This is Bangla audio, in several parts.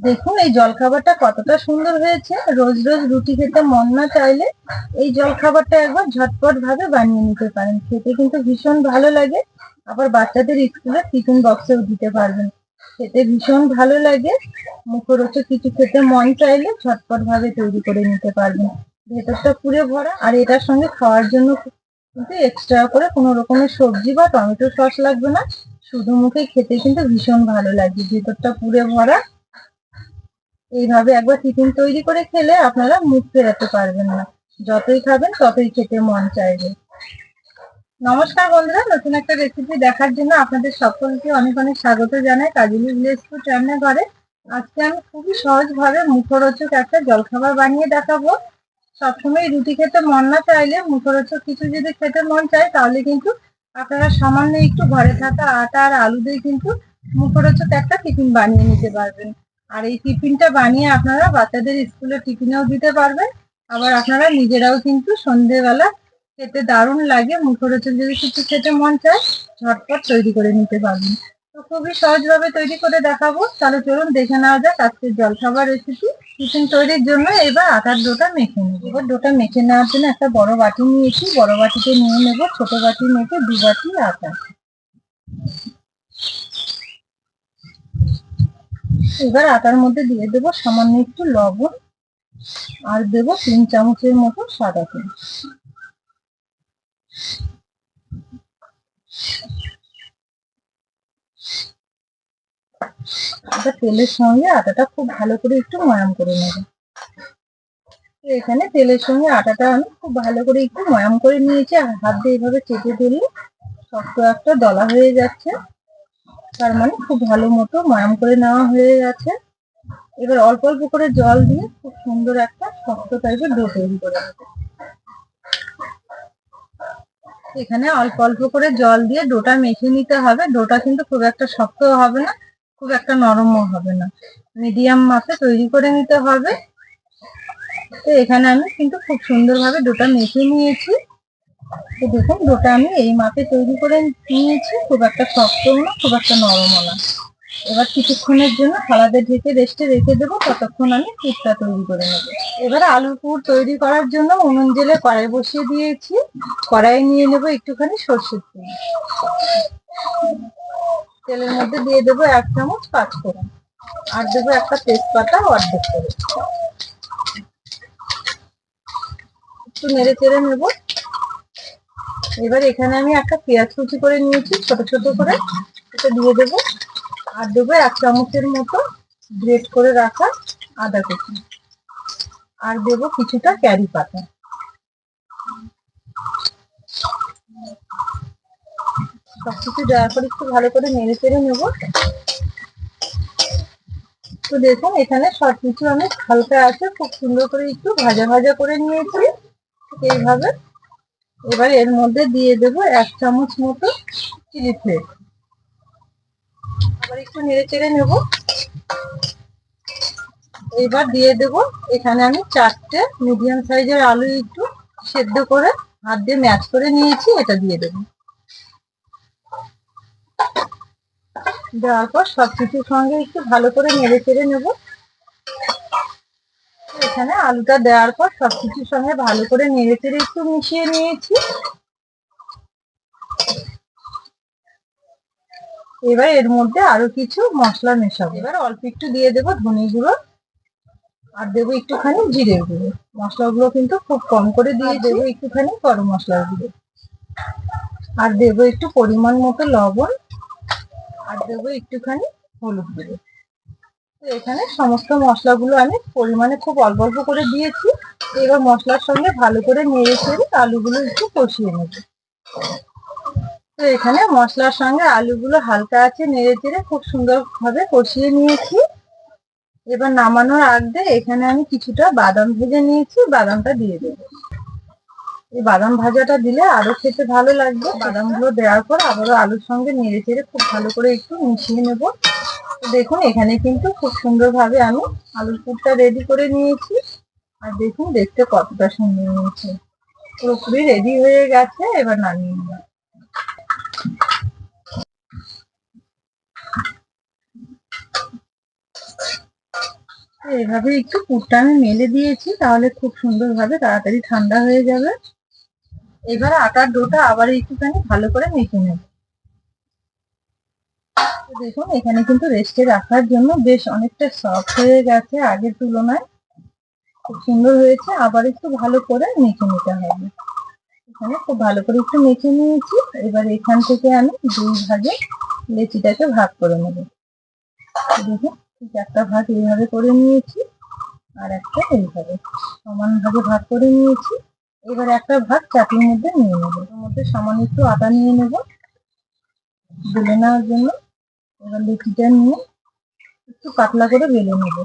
দেখুন, এই জলখাবারটা কতটা সুন্দর হয়েছে। রোজ রোজ রুটি খেতে মন না চাইলে এই জলখাবারটা একবার ঝটপট ভাবে বানিয়ে নিতে পারেন। খেতে কিন্তু ভীষণ ভালো লাগে। আবার বাচ্চাদের স্কুলে টিফিন বক্সেও দিতে পারবেন। খেতে ভীষণ ভালো লাগে। মুখরোচক কিছু খেতে মন চাইলে ঝটপট ভাবে তৈরি করে নিতে পারবেন। ভেতরটা পুরে ভরা আর এটার সঙ্গে খাওয়ার জন্য কিন্তু এক্সট্রা করে কোনো রকমের সবজি বা টমেটো সস লাগবে না। শুধু মুখে খেতে কিন্তু ভীষণ ভালো লাগে। ভেতরটা পুরে ভরা এইভাবে একবার টিফিন তৈরি করে খেলে আপনারা মুখ ফেরাতে পারবেন না। যতই খাবেন ততই খেতে মন চাইবে। নমস্কার বন্ধুরা, নতুন একটা রেসিপি দেখার জন্য আপনাদের সকলকে অনেক অনেক স্বাগত জানাই কাজলি ভিলেজ ফুড রান্নাঘরে আজকে আমি খুবই সহজভাবে মুখরোচক একটা জলখাবার বানিয়ে দেখাবো। সবসময় রুটি খেতে মন না চাইলে মুখরোচক কিছু যদি খেতে মন চায়, তাহলে কিন্তু আপনারা সামান্য একটু ঘরে থাকা আটা আর আলু দিয়ে কিন্তু মুখরোচক একটা টিফিন বানিয়ে নিতে পারবেন। আর এই টিফিনটা বানিয়ে আপনারা বাচ্চাদের স্কুলে টিফিনেও দিতে পারবেন। আবার আপনারা নিজেরাও কিন্তু সন্ধেবেলা খেতে দারুণ লাগে। মুখরোচক যদি কিছু খেতে মন চায়, ঝটপট তৈরি করে নিতে পারবেন। তো খুবই সহজভাবে তৈরি করে দেখাবো। তাহলে চলুন দেখে নেওয়া যাক আজকের জলখাবার রেসিপি টিফিন তৈরির জন্য এবার আটার ডোটা মেখে নেব। এবার ডোটা মেখে নেওয়ার জন্য একটা বড় বাটি নিয়েছি। বড় বাটিতে নিয়ে নেব ছোট বাটি মেখে দু বাটি আটা। এবার আটার মধ্যে দিয়ে দেবো সামান্য একটু লবণ, আর দেবো তিন চামচের মতো সাদা তেল। এবার তেলের সঙ্গে আটাটা খুব ভালো করে একটু ময়াম করে নেব। এখানে তেলের সঙ্গে আটাটা আমি খুব ভালো করে একটু ময়াম করে নিয়েছি, আর হাত দিয়ে এইভাবে চেপে দিলে শক্ত একটা দলা হয়ে যাচ্ছে। তার মানে খুব ভালো মতো ময়াম করে নেওয়া হয়ে গেছে। এবার অল্প অল্প করে জল দিয়ে খুব সুন্দর একটা শক্ত টাইপের ডো তৈরি করে এখানে অল্প অল্প করে জল দিয়ে ডোটা মেখে নিতে হবে। ডোটা কিন্তু খুব একটা শক্ত হবে না, খুব একটা নরমও হবে না। মিডিয়াম মাপে তৈরি করে নিতে হবে। তো এখানে আমি কিন্তু খুব সুন্দরভাবে ডোটা মেখে নিয়েছি। তো দেখুন ডোটা আমি এই মাপে তৈরি করে নিয়েছি। খুব একটা শক্তও না, খুব একটা নরমও না। এবার কিছুক্ষণের জন্য থালাতে ঢেকে রেস্টে রেখে দেবো, ততক্ষণ আমি পুরটা তৈরি করে নেব। এবার আলুর পুর তৈরি করার জন্য উনুন জেলে কড়াই বসিয়ে দিয়েছি। কড়াই নিয়ে নেব একটুখানি সর্ষের তেল। তেলের মধ্যে দিয়ে দেবো এক চামচ পাঁচফোড়ন। আর দেবো একটা তেজপাতা অর্ধেক করে। একটু নেড়ে চেড়ে নেব। এবার এখানে আমি একটা পেঁয়াজ কুচি করে নিয়েছি, ছোট ছোট করে। এটা দিয়ে দেবো। আর দেবো এক চামচের মতো গ্রেট করে রাখা আদা কুচি। আর দেবো কিছুটা ক্যারি পাতা। সবকিছু দেওয়ার পর একটু ভালো করে নেড়ে চেড়ে নেব। তো দেখুন, এখানে সবকিছু আমি হালকা আছে। খুব সুন্দর করে একটু ভাজা ভাজা করে নিয়েছি। এইভাবে। এবার এর মধ্যে দিয়ে দেব এক চামচ মতো চিলি ফ্লেক্স আবার একটু নেড়ে চেড়ে নেব। এবার দিয়ে দেব, এখানে আমি চারটে মিডিয়াম সাইজের আলু একটু সেদ্ধ করে হাত দিয়ে ম্যাচ করে নিয়েছি, এটা দিয়ে দেব। দেওয়ার পর সবকিছুর সঙ্গে একটু ভালো করে নেড়ে চেড়ে নেব। এখানে আলুটা দেওয়ার পর সবকিছুর সঙ্গে ভালো করে নেড়ে চেড়ে একটু মিশিয়ে নিয়েছি। এবার এর মধ্যে আরও কিছু মশলা মেশাবো। এবার অল্প একটু দিয়ে দেবো ধনে গুঁড়ো আর দেবো একটুখানি জিরে গুঁড়ো। মশলাগুলো কিন্তু খুব কম করে দিয়ে দেবো একটুখানি গরম মশলার গুঁড়ো। আর দেবো একটু পরিমাণ মতো লবণ আর দেবো একটুখানি হলুদ গুঁড়ো। এখানে সমস্ত মশলাগুলো আমি পরিমাণে খুব অল্প অল্প করে দিয়েছি। এবার মশলার সঙ্গে ভালো করে নেড়ে চেড়ে আলুগুলো একটু কষিয়ে নেব। তো এখানে মশলার সঙ্গে আলুগুলো হালকা আছে, নেড়ে চেড়ে খুব সুন্দরভাবে কষিয়ে নিয়েছি। এবার নামানোর আগে এখানে আমি কিছুটা বাদাম ভেজে নিয়েছি, বাদামটা দিয়ে দেবো। এই বাদাম ভাজাটা দিলে আরও খেতে ভালো লাগবে। বাদামগুলো দেওয়ার পর আবারও আলুর সঙ্গে নেড়ে চেড়ে খুব ভালো করে একটু মিশিয়ে নেব। দেখুন, এখানে কিন্তু খুব সুন্দরভাবে আমি আলুর পুরটা রেডি করে নিয়েছি। আর দেখুন, দেখতে কতটা সুন্দর হয়েছে। পুরোপুরি রেডি হয়ে গেছে, এবার নামিয়ে নিলাম এভাবে একটু পুরটা আমি মেলে দিয়েছি, তাহলে খুব সুন্দরভাবে তাড়াতাড়ি ঠান্ডা হয়ে যাবে। এবার আটার ডোটা আবার একটুখানি ভালো করে মেখে নেব। দেখুন, এখানে কিন্তু রেস্টে রাখার জন্য বেশ অনেকটা সফট হয়ে গেছে আগের তুলনায়। খুব সুন্দর হয়েছে, আবার একটু ভালো করে মেখে নিতে হবে। এখানে খুব ভালো করে একটু মেখে নিয়েছি। এবার এখান থেকে আমি দুই ভাগে লেচিটাকে ভাগ করে নেব। দেখুন একটা ভাগ এইভাবে করে নিয়েছি, আর একটা এইভাবে সমান ভাগে করে নিয়েছি। এবার একটা ভাগ চাটনির মধ্যে নিয়ে নেব। ওর মধ্যে সামান্য একটু আটা নিয়ে নেব। বেলে নেওয়ার জন্য এবার লুচিটা নিয়ে একটু পাতলা করে বেলে নেব।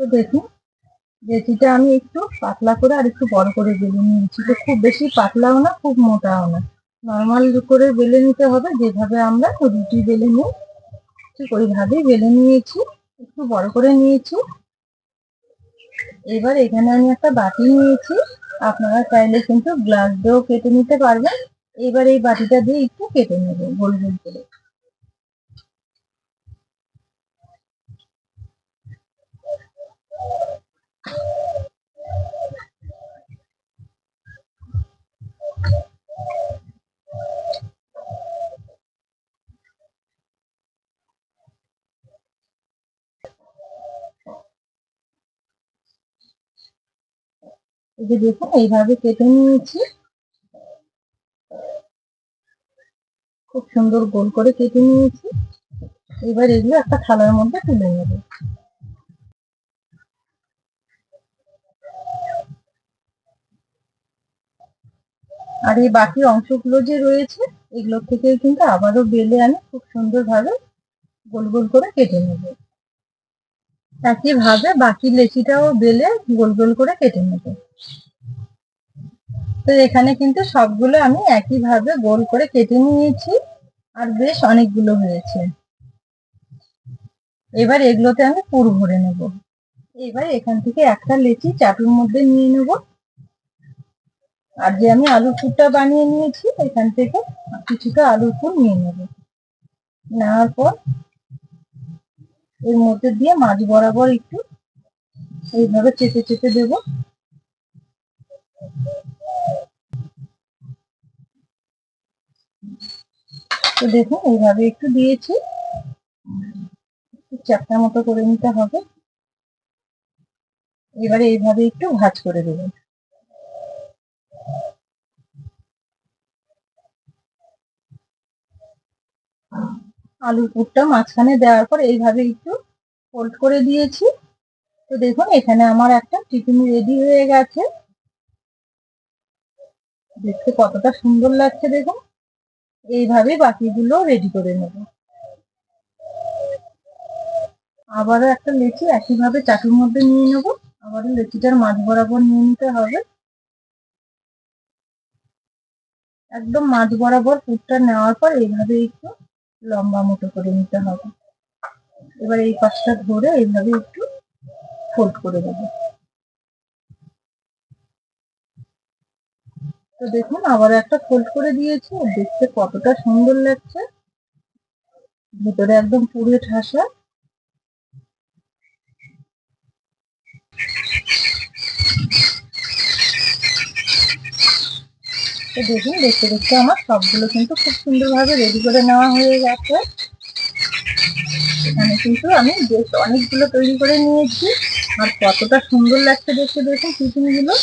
তো দেখুন লেচিটা আমি একটু পাতলা করে আর একটু বড় করে বেলে নিয়েছি। তো খুব বেশি পাতলাও না, খুব মোটাও না। নর্মাল করে বেলে নিতে হবে, যেভাবে আমরা রুটি বেলে নিই, ঠিক ওইভাবেই বেলে নিয়েছি। একটু বড় করে নিয়েছি। এবার এখানে আমি একটা বাটি নিয়েছি। আপনারা চাইলে কিন্তু গ্লাস দিয়েও কেটে নিতে পারবেন। এবার এই বাটিটা দিয়ে একটু কেটে নেবেন গোল গোল করে। এই যে দেখুন এইভাবে কেটে নিয়েছি। খুব সুন্দর গোল করে কেটে নিয়েছি। এবার এগুলো একটা থালার মধ্যে তুলে নেব। আর এই বাকি অংশগুলো যে রয়েছে, এগুলোর থেকে কিন্তু আবারও বেলে আমি খুব সুন্দরভাবে গোল গোল করে কেটে নেব। একইভাবে বাকি লেচিটাও বেলে গোল গোল করে কেটে নেব। তো এখানে কিন্তু সবগুলো আমি একইভাবে গোল করে কেটে নিয়েছি আর বেশ অনেকগুলো হয়েছে। এবার এগুলোতে আমি পুর ভরে নেব। এবার এখান থেকে একটা লেচি চাটুর মধ্যে নিয়ে নেব। আর যে আমি আলুর পুরটা বানিয়ে নিয়েছি, এখান থেকে কিছুটা আলুর পুর নিয়ে নেব। নেওয়ার পর এর মধ্যে দিয়ে মাছ বরাবর একটু এইভাবে চেপে চেপে দেব। তো দেখুন, এইভাবে একটু দিয়েছি। চ্যাপটা মতো করে নিতে হবে। এবারে এইভাবে একটু ভাজ করে দেবেন। আলুর পুরটা মাঝখানে দেওয়ার পর এইভাবে একটু ফোল্ড করে দিয়েছি। তো দেখুন, এখানে আমার একটা টিফিন রেডি হয়ে গেছে। দেখতে কতটা সুন্দর লাগছে দেখুন। এইভাবে বাকিগুলো রেডি করে নেব। আবারও একটা লেচি একইভাবে চাটুর মধ্যে নিয়ে নেব। আবারও লেচিটার মাঝ বরাবর নিয়ে নিতে হবে। একদম মাঝ বরাবর পুরটা নেওয়ার পর এইভাবে একটু লম্বা মতো করে নিতে হবে। এবার এই পাশটা ধরে এইভাবে একটু ফোল্ড করে দেব। তো দেখুন, আবার একটা ফোল্ড করে দিয়েছে দেখতে কতটা সুন্দর লাগছে। ভেতরে একদম পুড়ে ঠাসা। তো দেখুন, দেখতে দেখতে আমার সবগুলো কিন্তু খুব সুন্দরভাবে রেডি করে নেওয়া হয়ে গেছে। এখানে কিন্তু আমি বেশ অনেকগুলো তৈরি করে নিয়েছি। আর কতটা সুন্দর লাগছে দেখতে, দেখুন টিফিনগুলো।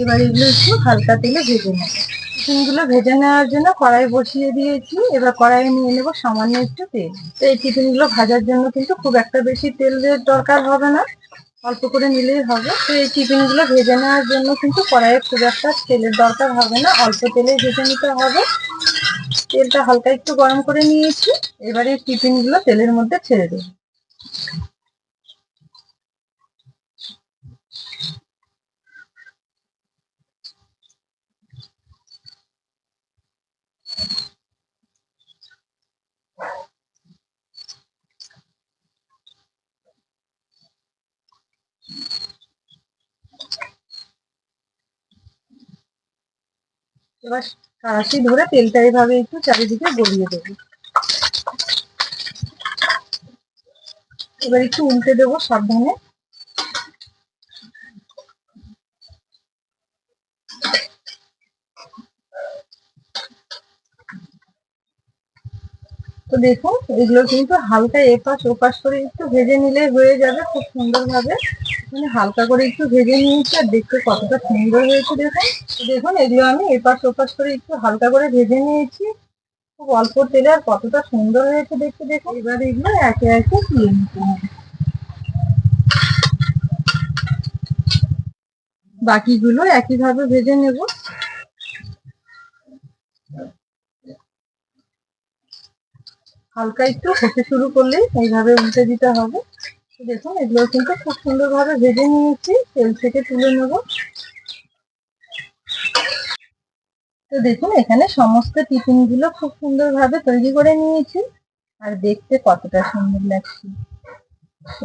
এবার এগুলো একটু হালকা তেলে ভেজে নেব। টিফিনগুলো ভেজে নেওয়ার জন্য কড়াই বসিয়ে দিয়েছি। এবার কড়াইয়ে নিয়ে নেব সামান্য একটু তেল। তো এই টিফিনগুলো ভাজার জন্য কিন্তু খুব একটা বেশি তেলের দরকার হবে না। অল্প করে নিলেই হবে। তো এই টিফিনগুলো ভেজে নেওয়ার জন্য কিন্তু কড়াইয়ে খুব একটা তেলের দরকার হবে না, অল্প তেলে ভেজে নিতে হবে। তেলটা হালকা একটু গরম করে নিয়েছি, এবারে টিফিনগুলো তেলের মধ্যে ছেড়ে দেবো। এবার কাশি ধরে তেলটা এভাবে একটু চারিদিকে গড়িয়ে দেবো। এবার একটু উল্টে দেবো সাবধানে। তো দেখুন, এগুলো কিন্তু হালকা এপাশ ওপাশ করে একটু ভেজে নিলে হয়ে যাবে খুব সুন্দরভাবে। মানে হালকা করে একটু ভেজে নিয়েছি আর দেখতে কতটা সুন্দর হয়েছে দেখুন। দেখুন, এগুলো আমি এপাশ ওপাশ করে একটু হালকা করে ভেজে নিয়েছি। খুব অল্প তেলে আর কতটা সুন্দর হয়েছে দেখতে দেখুন। এবার এগুলো একে একে তুলে নিতে হবে। বাকিগুলো একইভাবে ভেজে নেব। হালকা একটু হতে শুরু করলেই এইভাবে উল্টে দিতে হবে। দেখুন, এগুলো কিন্তু খুব সুন্দরভাবে ভেজে নিয়েছি, তেল থেকে তুলে নেব। তো দেখুন, এখানে সমস্ত টিফিনগুলো খুব সুন্দরভাবে তৈরি করে নিয়েছি, আর দেখতে কতটা সুন্দর লাগছে।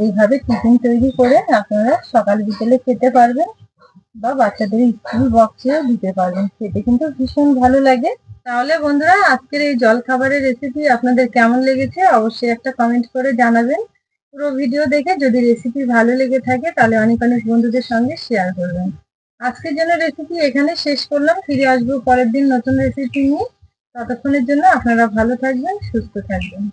এইভাবে টিফিন তৈরি করে আপনারা সকাল বিকেলে খেতে পারবেন, বা বাচ্চাদের স্কুল বক্সেও দিতে পারবেন। খেতে কিন্তু ভীষণ ভালো লাগে। তাহলে বন্ধুরা, আজকের এই জল খাবারের রেসিপি আপনাদের কেমন লেগেছে অবশ্যই একটা কমেন্ট করে জানাবেন। পুরো ভিডিও দেখে যদি রেসিপি ভালো লেগে থাকে, তাহলে অনেক অনেক বন্ধুদের সঙ্গে শেয়ার করবেন। আজকের জন্য রেসিপি এখানে শেষ করলাম। ফিরে আসব পরের দিন নতুন রেসিপি নিয়ে। ততক্ষণের জন্য আপনারা ভালো থাকবেন, সুস্থ থাকবেন।